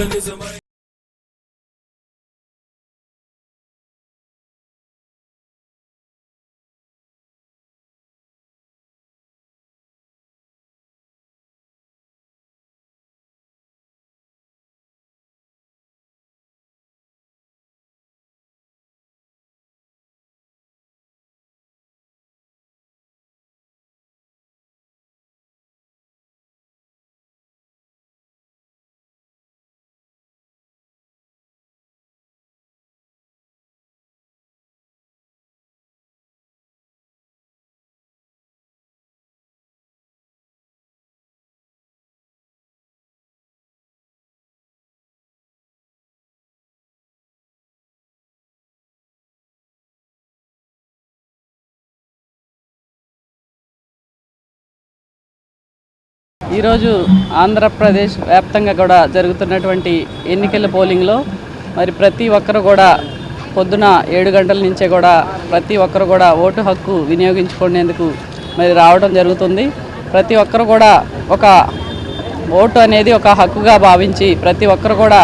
Modernism. ఈరోజు ఆంధ్రప్రదేశ్ వ్యాప్తంగా కూడా జరుగుతున్నటువంటి ఎన్నికల పోలింగ్లో మరి ప్రతి ఒక్కరు కూడా పొద్దున ఏడు గంటల నుంచే కూడా ప్రతి ఒక్కరు కూడా ఓటు హక్కు వినియోగించుకునేందుకు మరి రావడం జరుగుతుంది. ప్రతి ఒక్కరు కూడా ఒక ఓటు అనేది ఒక హక్కుగా భావించి ప్రతి ఒక్కరు కూడా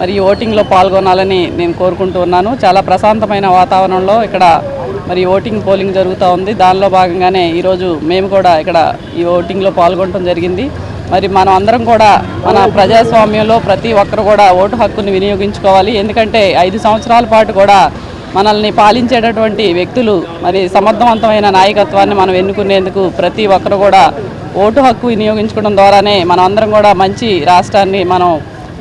మరి ఓటింగ్లో పాల్గొనాలని నేను కోరుకుంటూ ఉన్నాను. చాలా ప్రశాంతమైన వాతావరణంలో ఇక్కడ మరి ఓటింగ్ పోలింగ్ జరుగుతూ ఉంది. దానిలో భాగంగానే ఈరోజు మేము కూడా ఇక్కడ ఈ ఓటింగ్లో పాల్గొనడం జరిగింది. మరి మనం అందరం కూడా మన ప్రజాస్వామ్యంలో ప్రతి ఒక్కరు కూడా ఓటు హక్కుని వినియోగించుకోవాలి. ఎందుకంటే ఐదు సంవత్సరాల పాటు కూడా మనల్ని పాలించేటటువంటి వ్యక్తులు మరి సమర్థవంతమైన నాయకత్వాన్ని మనం ఎన్నుకునేందుకు ప్రతి ఒక్కరు కూడా ఓటు హక్కు వినియోగించుకోవడం ద్వారానే మనం అందరం కూడా మంచి రాష్ట్రాన్ని మనం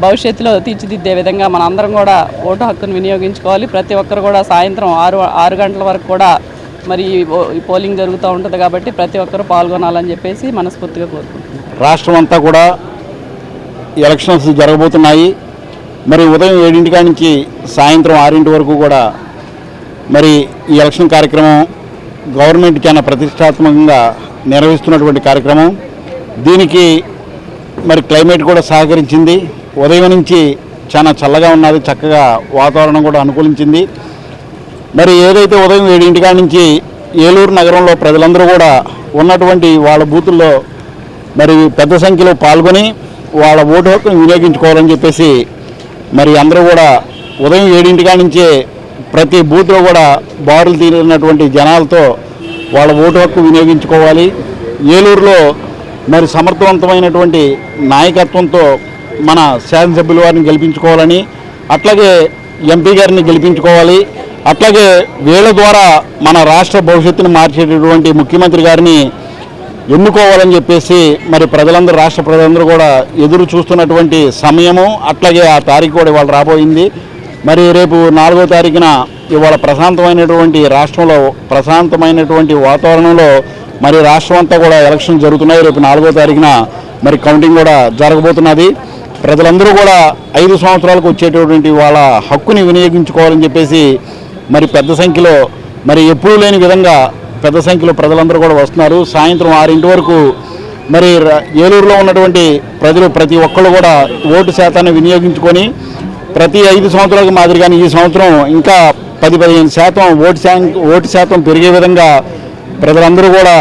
భవిష్యత్తులో తీర్చిదిద్దే విధంగా మనం అందరం కూడా ఓటు హక్కును వినియోగించుకోవాలి. ప్రతి ఒక్కరు కూడా సాయంత్రం ఆరు ఆరు గంటల వరకు కూడా మరి ఈ ఈ పోలింగ్ జరుగుతూ ఉంటుంది కాబట్టి ప్రతి ఒక్కరు పాల్గొనాలని చెప్పేసి మనస్ఫూర్తిగా కోరుకుంటున్నాం. రాష్ట్రం అంతా కూడా ఎలక్షన్స్ జరగబోతున్నాయి. మరి ఉదయం ఏడింటి నుంచి సాయంత్రం ఆరింటి వరకు కూడా మరి ఈ ఎలక్షన్ కార్యక్రమం గవర్నమెంట్ చాలా ప్రతిష్టాత్మకంగా నిర్వహిస్తున్నటువంటి కార్యక్రమం. దీనికి మరి క్లైమేట్ కూడా సహకరించింది. ఉదయం నుంచి చాలా చల్లగా ఉన్నది చక్కగా వాతావరణం కూడా అనుకూలించింది. మరి ఏదైతే ఉదయం ఏడింటి నుంచి ఏలూరు నగరంలో ప్రజలందరూ కూడా ఉన్నటువంటి వాళ్ళ బూతుల్లో మరి పెద్ద సంఖ్యలో పాల్గొని వాళ్ళ ఓటు హక్కును వినియోగించుకోవాలని చెప్పేసి మరి అందరూ కూడా ఉదయం ఏడింటి నుంచే ప్రతి బూత్లో కూడా బారులు తీరినటువంటి జనాలతో వాళ్ళ ఓటు హక్కు వినియోగించుకోవాలి. ఏలూరులో మరి సమర్థవంతమైనటువంటి నాయకత్వంతో మన శాసనసభ్యుల వారిని గెలిపించుకోవాలని అట్లాగే ఎంపీ గారిని గెలిపించుకోవాలి అట్లాగే వీళ్ళ ద్వారా మన రాష్ట్ర భవిష్యత్తును మార్చేటటువంటి ముఖ్యమంత్రి గారిని ఎన్నుకోవాలని చెప్పేసి మరి ప్రజలందరూ రాష్ట్ర ప్రజలందరూ కూడా ఎదురు చూస్తున్నటువంటి సమయము అట్లాగే ఆ తారీఖు కూడా ఇవాళ రాబోయింది. మరి రేపు నాలుగో తారీఖున ఇవాళ ప్రశాంతమైనటువంటి రాష్ట్రంలో ప్రశాంతమైనటువంటి వాతావరణంలో మరి రాష్ట్రం అంతా కూడా ఎలక్షన్ జరుగుతున్నాయి. రేపు నాలుగో తారీఖున మరి కౌంటింగ్ కూడా జరగబోతున్నది. ప్రజలందరూ కూడా ఐదు సంవత్సరాలకు వచ్చేటటువంటి వాళ్ళ హక్కుని వినియోగించుకోవాలని చెప్పేసి మరి పెద్ద సంఖ్యలో మరి ఎప్పుడూ లేని విధంగా పెద్ద సంఖ్యలో ప్రజలందరూ కూడా వస్తున్నారు. సాయంత్రం ఆరింటి వరకు మరి ఏలూరులో ఉన్నటువంటి ప్రజలు ప్రతి ఒక్కళ్ళు కూడా ఓటు శాతాన్ని వినియోగించుకొని ప్రతి ఐదు సంవత్సరాలకు మాదిరిగానే ఈ సంవత్సరం ఇంకా పది పదిహేను శాతం ఓటు శా ఓటు శాతం పెరిగే విధంగా ప్రజలందరూ కూడా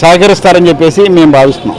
సహకరిస్తారని చెప్పేసి మేము భావిస్తున్నాం.